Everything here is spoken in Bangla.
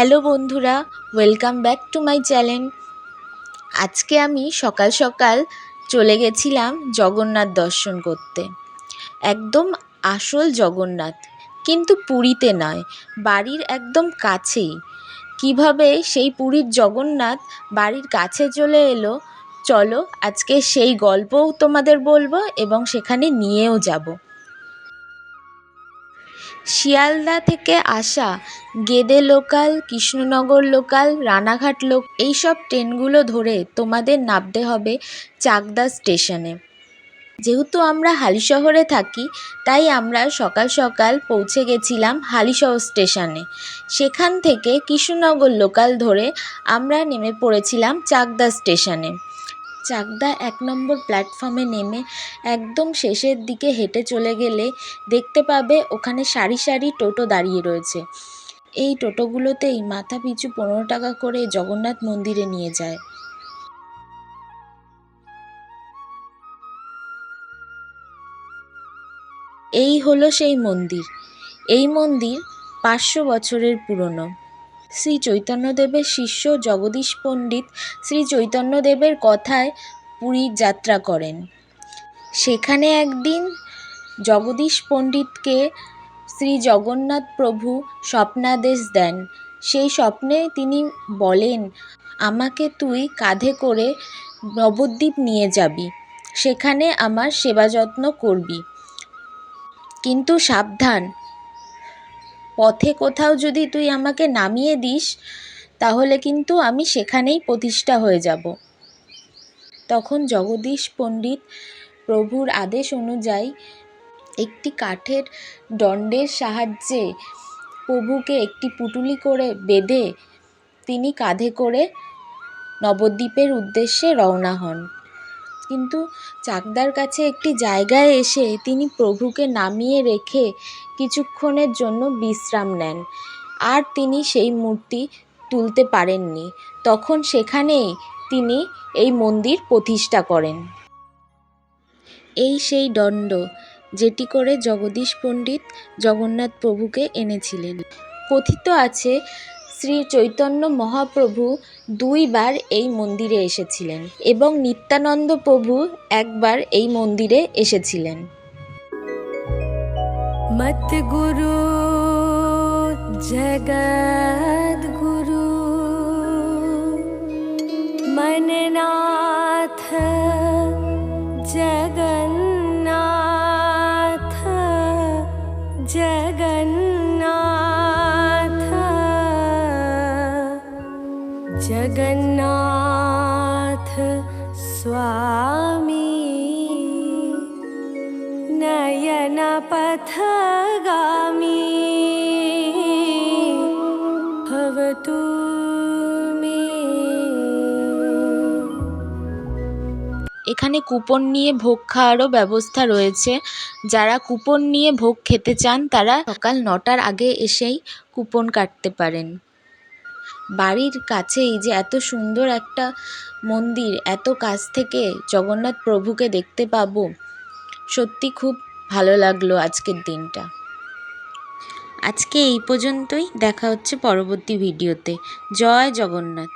হ্যালো বন্ধুরা welcome back to my channel আজকে আমি সকাল সকাল চলে গেছিলাম জগন্নাথ দর্শন করতে। একদম আসল জগন্নাথ, কিন্তু পুরীতে নয়, বাড়ির একদম কাছেই। কীভাবে সেই পুরীর জগন্নাথ বাড়ির কাছে চলে এলো, চলো আজকে সেই গল্পও তোমাদের বলব এবং সেখানে নিয়েও যাব। শিয়ালদা থেকে আসা গেদে লোকাল, কৃষ্ণনগর লোকাল, রানাঘাট লোক, এইসব ট্রেনগুলো ধরে তোমাদের নামতে হবে চাকদা স্টেশনে। যেহেতু আমরা হালিশহরে থাকি, তাই আমরা সকাল সকাল পৌঁছে গেছিলাম হালিশহর স্টেশনে। সেখান থেকে কৃষ্ণনগর লোকাল ধরে আমরা নেমে পড়েছিলাম চাকদা স্টেশনে। চাকদা এক নম্বর প্ল্যাটফর্মে নেমে একদম শেষের দিকে হেঁটে চলে গেলে দেখতে পাবে ওখানে সারি সারি টোটো দাঁড়িয়ে রয়েছে। এই টোটোগুলোতেই মাথা পিছু পনেরো টাকা করে জগন্নাথ মন্দিরে নিয়ে যায়। এই হলো সেই মন্দির। এই মন্দির পাঁচশো বছরের পুরনো। শ্রী চৈতন্যদেবের শিষ্য জগদীশ পণ্ডিত শ্রী চৈতন্যদেবের কথায় পুরী যাত্রা করেন। সেখানে একদিন জগদীশ পণ্ডিতকে শ্রী জগন্নাথ প্রভু স্বপ্নাদেশ দেন। সেই স্বপ্নে তিনি বলেন, আমাকে তুই কাঁধে করে নবদ্বীপ নিয়ে যাবি। সেখানে আমার সেবা যত্ন করবি। কিন্তু সাবধান পথে কোথাও যদি তুই আমাকে নামিয়ে দিস, তাহলে কিন্তু আমি সেখানেই প্রতিষ্ঠা হয়ে যাব। তখন জগদীশ পণ্ডিত প্রভুর আদেশ অনুযায়ী একটি কাঠের দণ্ডের সাহায্যে প্রভুকে একটি পুটুলি করে বেঁধে তিনি কাঁধে করে নবদ্বীপের উদ্দেশ্যে রওনা হন। কিন্তু চাকদার কাছে একটি জায়গায় এসে তিনি প্রভুকে নামিয়ে রেখে কিছুক্ষণের জন্য বিশ্রাম নেন। আর তিনি সেই মূর্তি তুলতে পারেননি। তখন সেখানেই তিনি এই মন্দির প্রতিষ্ঠা করেন। এই সেই দণ্ড যেটি করে জগদীশ পণ্ডিত জগন্নাথ প্রভুকে এনেছিলেন। কথিত আছে শ্রী চৈতন্য মহাপ্রভু দুইবার এই মন্দিরে এসেছিলেন এবং নিত্যানন্দ প্রভু একবার এই মন্দিরে এসেছিলেন। মত গুরু গুরু, মননাথ জগন जगन्नाथ स्वामी नयनपथगामी भवतु मे এখানে কুপন নিয়ে ভোগ খাওয়ারও ব্যবস্থা রয়েছে যারা কুপন নিয়ে ভোগ খেতে চান তারা সকাল নটার আগে এসেই কুপন কাটতে পারেন বাড়ির কাছেই যে এত সুন্দর একটা মন্দির, এত কাছ থেকে জগন্নাথ প্রভুকে দেখতে পাবো, সত্যি খুব ভালো লাগল আজকের দিনটা। আজকে এই পর্যন্তই, দেখা হচ্ছে পরবর্তী ভিডিওতে। জয় জগন্নাথ।